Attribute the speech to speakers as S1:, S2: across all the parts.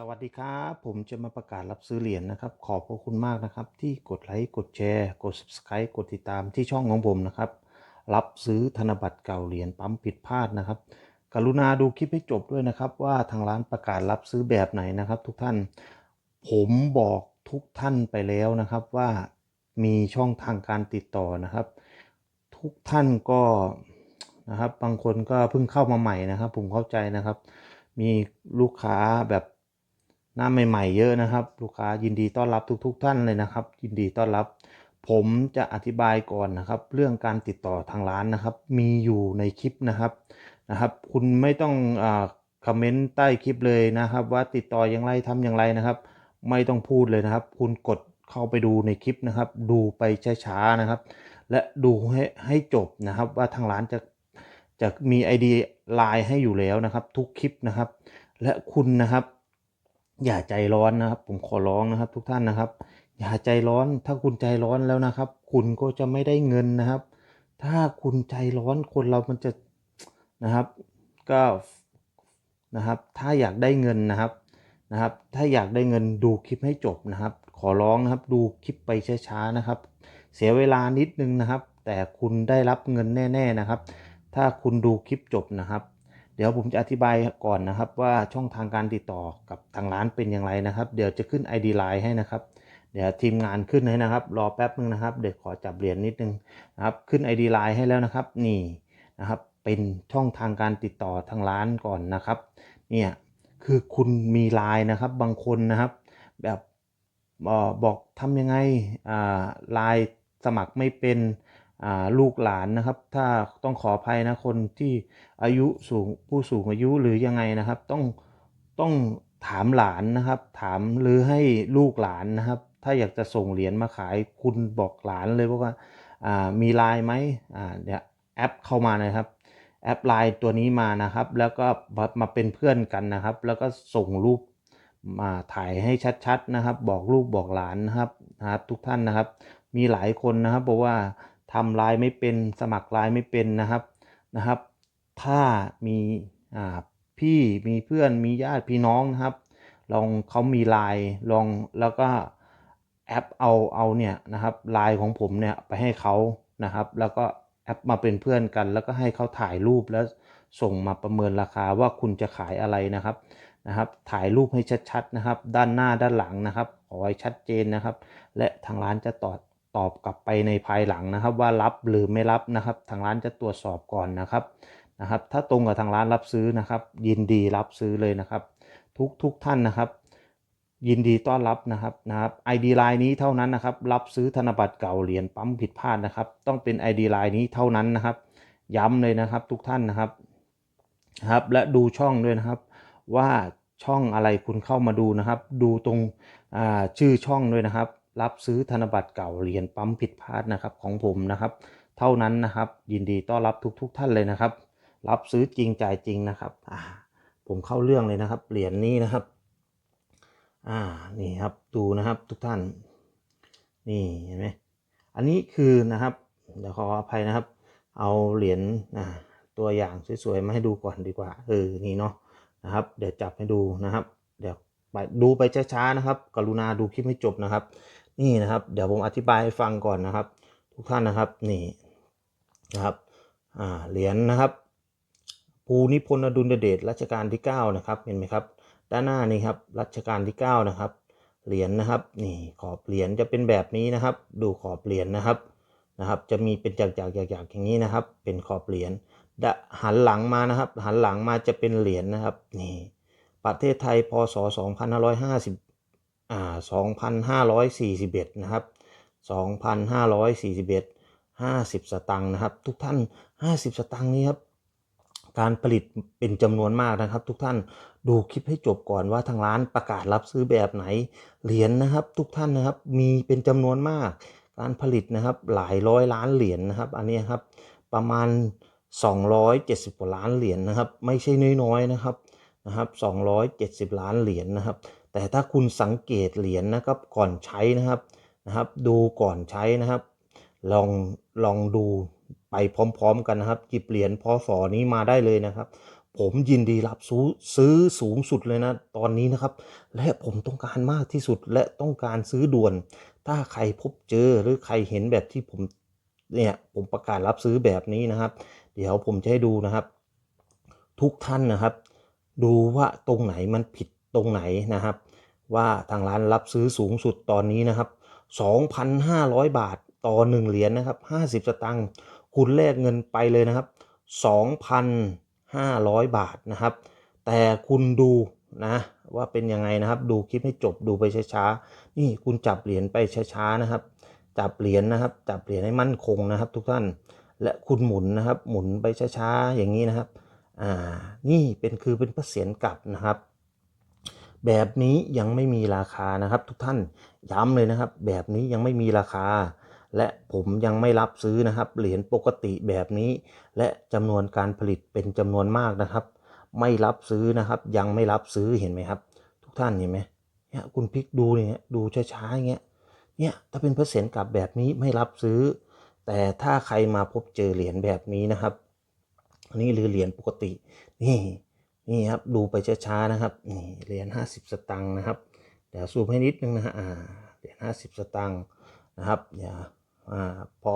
S1: สวัสดีครับ ผมจะมาประกาศรับซื้อเหรียญนะครับ ขอบพระคุณมากนะครับ ที่กดไลค์กดแชร์ กด subscribe กดติดตามที่ช่องของผมนะครับ รับซื้อธนบัตรเก่าเหรียญปั๊มผิดพลาดนะครับ กรุณาดูคลิปให้จบด้วยนะครับ ว่าทางร้านประกาศรับซื้อแบบไหนนะครับ ทุกท่านผมบอกทุกท่านไปแล้วนะครับว่ามีช่องทางการติดต่อนะครับ ทุกท่านก็นะครับ บางคนก็เพิ่งเข้ามาใหม่นะครับ ผมเข้าใจนะครับ มีลูกค้าแบบ หน้าใหม่ ๆ เยอะนะครับ ลูกค้ายินดีต้อนรับทุกๆท่านเลยนะครับ ยินดีต้อนรับ ผมจะอธิบายก่อนนะครับ เรื่องการติดต่อทางร้านนะครับ มีอยู่ในคลิปนะครับนะครับ คุณไม่ต้องอาคอมเมนต์ใต้คลิปเลยนะครับ ว่าติดต่ออย่างไรทำอย่างไรนะครับ ไม่ต้องพูดเลยนะครับ คุณกดเข้าไปดูในคลิปนะครับ ดูไปช้าๆนะครับ และดูให้ให้จบนะครับ ว่าทางร้านจะจะมี ID ไลน์ให้อยู่แล้วนะครับ ทุกคลิปนะครับ และคุณนะครับ อย่าใจร้อนนะครับ ผมขอร้องนะครับ ทุกท่านนะครับ อย่าใจร้อน ถ้าคุณใจร้อนแล้วนะครับ คุณก็จะไม่ได้เงินนะครับ ถ้าคุณใจร้อนคนเรามันจะนะครับ ก็นะครับ ถ้าอยากได้เงินนะครับนะครับ ถ้าอยากได้เงินดูคลิปให้จบนะครับ ขอร้องนะครับ ดูคลิปไปช้าๆนะครับ เสียเวลานิดนึงนะครับ แต่คุณได้รับเงินแน่ ๆนะครับ ถ้าคุณดูคลิปจบนะครับ เดี๋ยวผมจะอธิบายก่อนนะครับว่าช่องทางการติดต่อกับทางร้านเป็นอย่างไรนะครับ เดี๋ยวจะขึ้น ID Line ให้นะครับ เดี๋ยวทีมงานขึ้นให้นะครับ รอแป๊บนึงนะครับ เดี๋ยวขอจับเหรียญนิดนึงนะครับ ขึ้น ID Line ให้แล้วนะครับ นี่นะครับเป็นช่องทางการติดต่อทางร้านก่อนนะครับ เนี่ยคือคุณมีไลน์นะครับบางคนนะครับ แบบบอกทำยังไงอ่าไลน์สมัครไม่เป็น ลูกหลานนะครับ ถ้าต้องขออภัยนะคนที่อายุสูงผู้สูงอายุหรือยังไงนะครับ ต้องต้องถามหลานนะครับ ถามหรือให้ลูกหลานนะครับ ถ้าอยากจะส่งเหรียญมาขายคุณบอกหลานเลยว่าอ่ามีไลน์ไหมเนี่ยวแอปเข้ามานะครับ แอปไลน์ตัวนี้มานะครับ แล้วก็มามาเป็นเพื่อนกันนะครับ แล้วก็ส่งรูปมาถ่ายให้ชัดๆนะครับ บอกลูกบอกหลานนะครับนะครับ ทุกท่านนะครับ มีหลายคนนะครับบอกว่า ทำลน์ไม่เป็นสมัครลน์ไม่เป็นนะครับนะครับ ถ้ามีพี่มีเพื่อนมีญาติพี่น้องนะครับ ลองเขามีไลน์ลองแล้วก็แอปเอาเอาเนี่ยนะครับไลน์ของผมเนี่ยไปให้เขานะครับ แล้วก็แอปมาเป็นเพื่อนกัน แล้วก็ให้เขาถ่ายรูปแล้วส่งมาประเมินราคาว่าคุณจะขายอะไรนะครับนะครับ ถ่ายรูปให้ชัดๆนะครับ ด้านหน้าด้านหลังนะครับขอให้ชัดเจนนะครับ และทางร้านจะตอบ ตอบกลับไปในภายหลังนะครับ ว่ารับหรือไม่รับนะครับ ทางร้านจะตรวจสอบก่อนนะครับนะครับ ถ้าตรงกับทางร้านรับซื้อนะครับ ยินดีรับซื้อเลยนะครับ ทุกทุกท่านนะครับ ยินดีต้อนรับนะครับนะครับ ID ไลน์นี้เท่านั้นนะครับ รับซื้อธนบัตรเก่าเหรียญปั๊มผิดพลาดนะครับ ต้องเป็น ID ไลน์นี้เท่านั้นนะครับ ย้ำเลยนะครับทุกท่านนะครับนะครับ และดูช่องด้วยนะครับ ว่าช่องอะไรคุณเข้ามาดูนะครับ ดูตรงอ่าชื่อช่องด้วยนะครับ รับซื้อธนบัตรเก่าเหรียญปั๊มผิดพลาดนะครับของผมนะครับ เท่านั้นนะครับ ยินดีต้อนรับทุกๆท่านเลยนะครับ รับซื้อจริงจ่ายจริงนะครับอ่าผมเข้าเรื่องเลยนะครับเหรียญนี้นะครับ อ่านี่ครับดูนะครับทุกท่าน นี่เห็นไหมอันนี้คือนะครับเดี๋ยวขออภัยนะครับ เอาเหรียญอ่าตัวอย่างสวยๆมาให้ดูก่อนดีกว่าเออนี่เนาะนะครับ เดี๋ยวจับให้ดูนะครับ เดี๋ยวไปดูไปช้าๆนะครับ กรุณาดูคลิปให้จบนะครับ นี่นะครับ เดี๋ยวผมอธิบายให้ฟังก่อนนะครับ ทุกท่านนะครับนี่นะครับอ่าเหรียญนะครับ ภูนิพนธ์อดุลเดชรัชกาลที่ 9 นะครับเห็นไหมครับ ด้านหน้านี่ครับรัชกาลที่ 9 นะครับ เหรียญนะครับนี่ขอบเหรียญจะเป็นแบบนี้นะครับ ดูขอบเหรียญนะครับนะครับ จะมีเป็นจากจากจากจากอย่างนี้นะครับ เป็นขอบเหรียญหันหลังมานะครับ หันหลังมาจะเป็นเหรียญนะครับนี่ประเทศไทยพศ 2550 อ่า2541 นะครับ 2541 50 สตังค์นะครับ ทุกท่าน 50 สตังค์นี้ครับการผลิตเป็นจำนวนมากนะครับ ทุกท่านดูคลิปให้จบก่อนว่าทางร้านประกาศรับซื้อแบบไหนเหรียญนะครับ ทุกท่านนะครับมีเป็นจำนวนมาก การผลิตนะครับหลายร้อยล้านเหรียญนะครับ อันนี้ครับประมาณ 270กว่าล้านเหรียญนะครับ ไม่ใช่น้อยๆนะครับนะครับ 270 ล้านเหรียญนะครับ แต่ถ้าคุณสังเกตเหรียญนะครับก่อนใช้นะครับนะครับ ดูก่อนใช้นะครับ ลองลองดูไปพร้อม ๆ กันนะครับจิบเหรียญพศนี้มาได้เลยนะครับ ผมยินดีรับซื้อซื้อสูงสุดเลยนะ ตอนนี้นะครับ และผมต้องการมากที่สุดและต้องการซื้อด่วน ถ้าใครพบเจอหรือใครเห็นแบบที่ผมเนี่ยผมประกาศรับซื้อแบบนี้นะครับ เดี๋ยวผมจะให้ดูนะครับ ทุกท่านนะครับ ดูว่าตรงไหนมันผิด ตรงไหนนะครับ ว่าทางร้านรับซื้อสูงสุดตอนนี้นะครับ 2,500 บาทต่อ 1 เหรียญนะครับ50 สตางค์คุณแลกเงินไปเลยนะครับ 2,500 บาทนะครับ แต่คุณดูนะว่าเป็นยังไงนะครับ ดูคลิปให้จบดูไปช้าๆนี่คุณจับเหรียญไปช้าๆนะครับ จับเหรียญนะครับ จับเหรียญให้มั่นคงนะครับ ทุกท่านและคุณหมุนนะครับ หมุนไปช้าๆอย่างนี้นะครับ อ่า นี่เป็นคือเป็นพระเศียรกลับนะครับ แบบนี้ยังไม่มีราคานะครับ ทุกท่านย้ำเลยนะครับ แบบนี้ยังไม่มีราคา และผมยังไม่รับซื้อนะครับ เหรียญปกติแบบนี้ และจำนวนการผลิตเป็นจำนวนมากนะครับ ไม่รับซื้อนะครับ ยังไม่รับซื้อเห็นไหมครับ ทุกท่านเห็นไหมเนี่ยคุณพลิกดูเนี่ยดูช้าๆอย่างเงี้ยเนี่ยถ้าเป็นเปอร์เซ็นต์กลับแบบนี้ไม่รับซื้อ แต่ถ้าใครมาพบเจอเหรียญแบบนี้นะครับอันนี้หรือเหรียญปกตินี่ นี่ครับดูไปช้าๆนะครับนี่เหรียญห้าสิบสตังค์นะครับเดี๋ยวซูมให้นิดนึงนะฮะเหรียญห้าสิบสตังค์นะครับอย่าอ่าพอ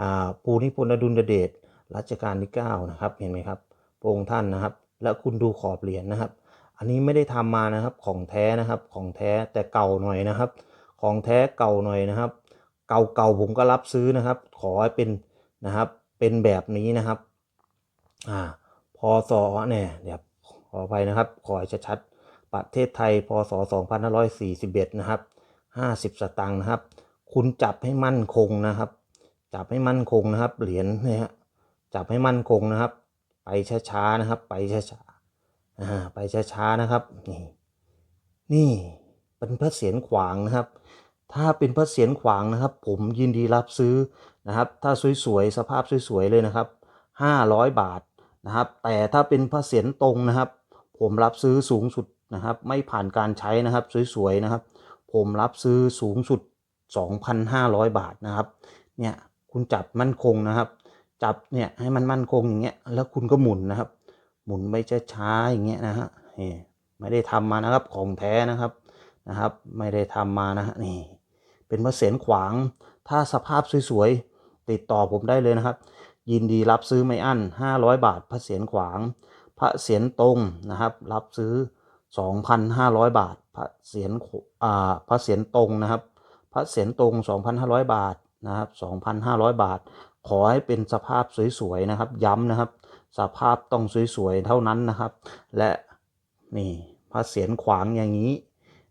S1: อ่าปูนิพนธ์อดุลเดชรัชกาลที่เก้านะครับเห็นไหมครับพระองค์ท่านนะครับ แล้วคุณดูขอบเหรียญนะครับ อันนี้ไม่ได้ทำมานะครับของแท้นะครับของแท้แต่เก่าหน่อยนะครับ ของแท้เก่าหน่อยนะครับ เก่าๆผมก็รับซื้อนะครับ ขอให้เป็นนะครับเป็นแบบนี้นะครับอ่าพศเนี่ยเดี๋ยว ขออภัยนะครับ ขอให้ชัดๆ ประเทศไทย พศ 2541 นะครับ 50 สตางค์นะครับ คุณจับให้มั่นคงนะครับ จับให้มั่นคงนะครับ เหรียญเนี่ยจับให้มั่นคงนะครับ ไปช้าๆนะครับ ไปช้าๆอ่าไปช้าๆนะครับ นี่ นี่เป็นพระเศียรขวางนะครับ ถ้าเป็นพระเศียรขวางนะครับ ผมยินดีรับซื้อนะครับ ถ้าสวยๆ สภาพสวยๆ เลยนะครับ 500 บาทนะครับ แต่ถ้าเป็นพระเศียรตรงนะครับ ผมรับซื้อสูงสุดนะครับ ไม่ผ่านการใช้นะครับ สวยๆนะครับ ผมรับซื้อสูงสุด 2,500 บาทนะครับ เนี่ยคุณจับมั่นคงนะครับ จับเนี่ยให้มันมั่นคงอย่างเงี้ยแล้วคุณก็หมุนนะครับ หมุนไปช้าๆอย่างเงี้ยนะฮะนี่ไม่ได้ทำมานะครับของแท้นะครับนะครับ ไม่ได้ทำมานะฮะนี่ เป็นพระเศียรขวางถ้าสภาพสวยๆติดต่อผมได้เลยนะครับ ยินดีรับซื้อไม่อั้น500 บาทพระเศียรขวาง พระเศียรตรงนะครับ รับซื้อ 2,500 บาท พระเศียรอ่าพระเศียรตรงนะครับ พระเศียรตรง 2,500 บาทนะครับ 2,500 บาท ขอให้เป็นสภาพสวยๆนะครับ ย้ำนะครับ สภาพต้องสวยๆเท่านั้นนะครับ และนี่พระเศียรขวางอย่างนี้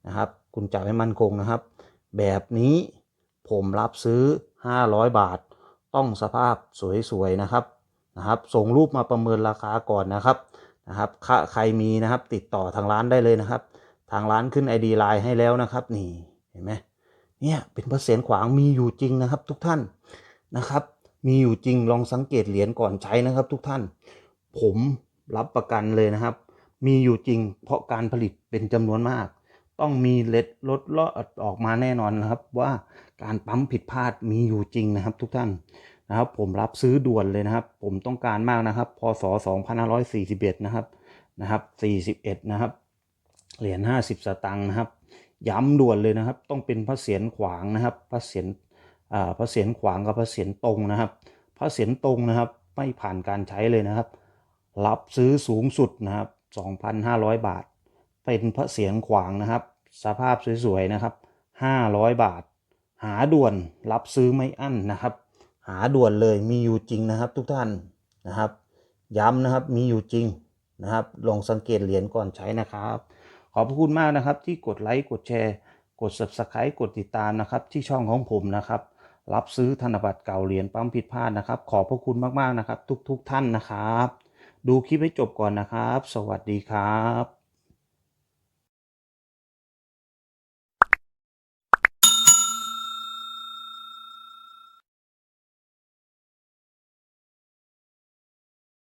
S1: นะครับคุณจับให้มั่นคงนะครับ แบบนี้ผมรับซื้อ 500 บาท ต้องสภาพสวยๆนะครับ นะครับส่งรูปมาประเมินราคาก่อนนะครับนะครับใครมีนะครับติดต่อทางร้านได้เลยนะครับ ทางร้านขึ้น ID ไลน์ให้แล้วนะครับนี่เห็นไหมเนี่ยเป็นเปอร์เซ็นต์ขวางมีอยู่จริงนะครับ ทุกท่านนะครับ มีอยู่จริงลองสังเกตเหรียญก่อนใช้นะครับ ทุกท่าน ผมรับประกันเลยนะครับ มีอยู่จริง เพราะการผลิตเป็นจำนวนมาก ต้องมีเล็ดลดลอดออกมาแน่นอนนะครับ ว่าการปั๊มผิดพลาดมีอยู่จริงนะครับ ทุกท่าน นะครับ ผมรับซื้อด่วนเลยนะครับ ผมต้องการมากนะครับพศ2541นะครับนะครับ41นะครับเหรียญ50 สตางค์นะครับ ย้ำด่วนเลยนะครับ ต้องเป็นพระเศียรขวางนะครับพระเศียรอ่าพระเศียรขวางกับพระเศียรตรงนะครับ พระเศียรตรงนะครับไม่ผ่านการใช้เลยนะครับ รับซื้อสูงสุดนะครับ 2,500 บาท เป็นพระเศียรขวางนะครับ สภาพสวยๆนะครับ 500 บาท หาด่วนรับซื้อไม่อั้นนะครับ หาด่วนเลยมีอยู่จริงนะครับ ทุกท่านนะครับ ย้ำนะครับมีอยู่จริงนะครับ ลองสังเกตเหรียญก่อนใช้นะครับ ขอบพระคุณมากนะครับ ที่กดไลค์กดแชร์ กด subscribe กดติดตามนะครับ ที่ช่องของผมนะครับ รับซื้อธนบัตรเก่าเหรียญปั๊มผิดพลาดนะครับ ขอบพระคุณมากๆนะครับ ทุกๆทท่านนะครับ ดูคลิปให้จบก่อนนะครับ สวัสดีครับ